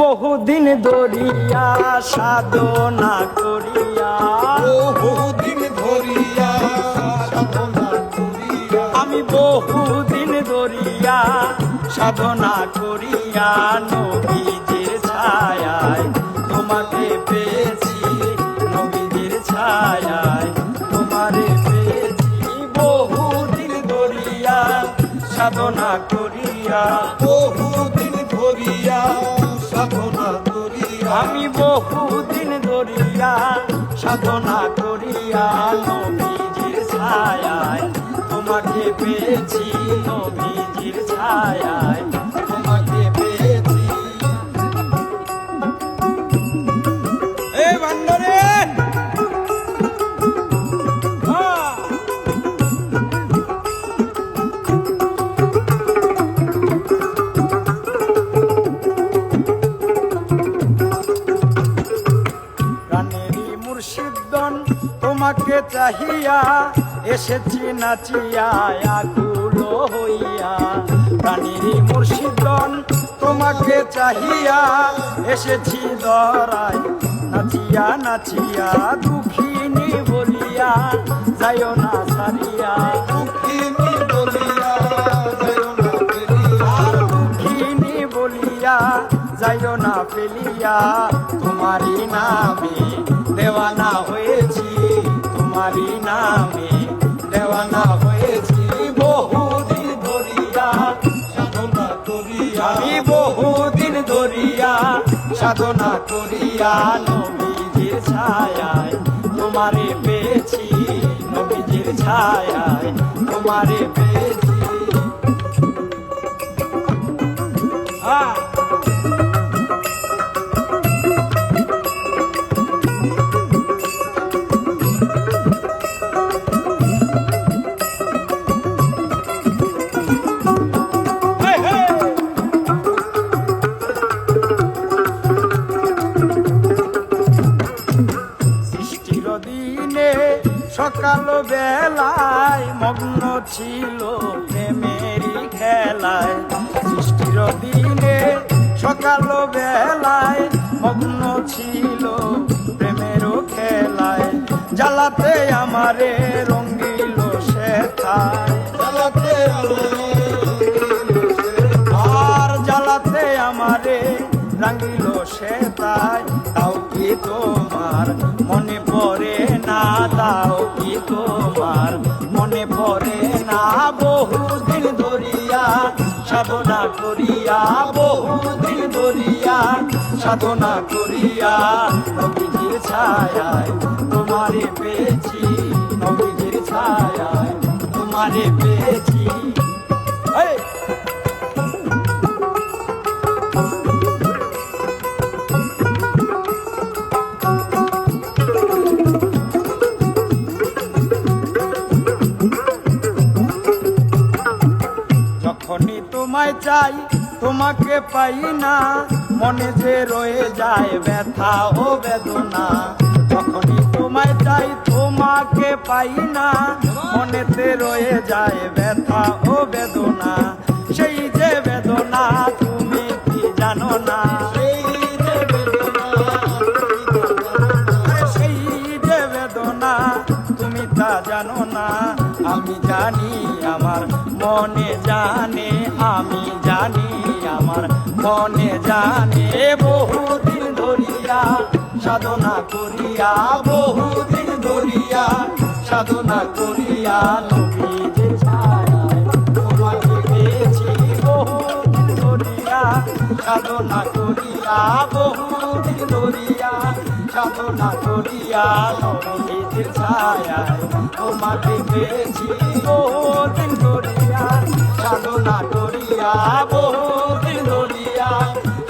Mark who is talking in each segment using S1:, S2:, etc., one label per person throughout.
S1: বহুদিন দরিয়া সাধনা করিয়া।
S2: বহুদিন ধরিয়া সাধনা করিয়া।
S1: আমি বহুদিন দরিয়া সাধনা করিয়া নবীজির ছায়ায় তোমাকে পেয়েছি নবীজির ছায়ায় তোমারে পেয়েছি। বহুদিন দরিয়া সাধনা করিয়া
S2: বহুদিন
S1: আমি বহুদিন ধরিয়া সাধনা করিয়া নবীজির ছায়ায় তোমাকে পেয়েছি নবীজির ছায়ায়। তোমাকে চাহিয়া এসেছি নাচিয়া আকুলো হইয়া। প্রাণেরই মুর্শিদন তোমাকে চাহিয়া এসেছি দরাই নাচিয়া নাচিয়া দুঃখিনী বলিয়া যাইও না সারিয়া
S2: দুঃখিনী বলিয়া
S1: দুঃখিনী বলিয়া যাইও না ফেলিয়া। তোমারই নামে দেওয়ানা হয়েছি। তোমারই নামে দেওয়ানা হয়েছি বহুদিন ধরিয়া,
S2: সাধনা করিয়া।
S1: নবীজির ছায়ায়, তোমারে পেয়েছি নবীজির ছায়ায়, তোমারে পেয়েছি। হ্যাঁ সকাল বেলায় মগ্ন ছিল প্রেমেরই খেলায়। সৃষ্টির দিনে সকাল বেলায় মগ্ন ছিল প্রেমেরও খেলায়। জ্বালাতে আমারে রঙ্গিল শেখায়
S2: চালাতে
S1: আর জ্বালাতে আমারে রাঙ্গিল সে তাই। তাও কি তোমার তোমার মনে পড়ে না, বহুদিন ধরিয়া সাধনা করিয়া, বহুদিন ধরিয়া সাধনা করিয়া। নবীজির ছায়ায় তোমারে পেয়েছি, নবীজির ছায়ায় তোমারে পেয়েছি। চাই, তোমাকে পাই না। মনে যে রয়ে যায় ব্যথা ও বেদনা, যখনই তোমায় চাই, তোমাকে পাই না। মনেতে রয়ে যায় ব্যথা ও বেদনা, সেই যে বেদনা তুমি কি জানো না?
S2: সেই যে বেদনা
S1: তুমি তা জানো না, আমি জানি মনে জানে, আমি জানি, আমার মনে জানে। বহুদিন ধরিয়া সাধনা করিয়া, বহুদিন ধরিয়া সাধনা করিয়া ধরিয়া সাধনা করিয়া, বহুদিন ধরিয়া সাধনা করিয়া নবীজির ছায়ায় তোমাকে পেয়েছি। ধরিয়া সাধনা করিয়া, বহুদিন ধরিয়া,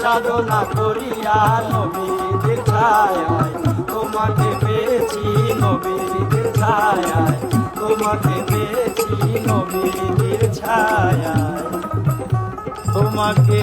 S1: সাধনা করিয়া নবীজির ছায়ায়। তোমাকে পেয়েছি নবীর ছায়ায়। তোমাকে পেয়েছি নবীর ছায়ায়। তোমাকে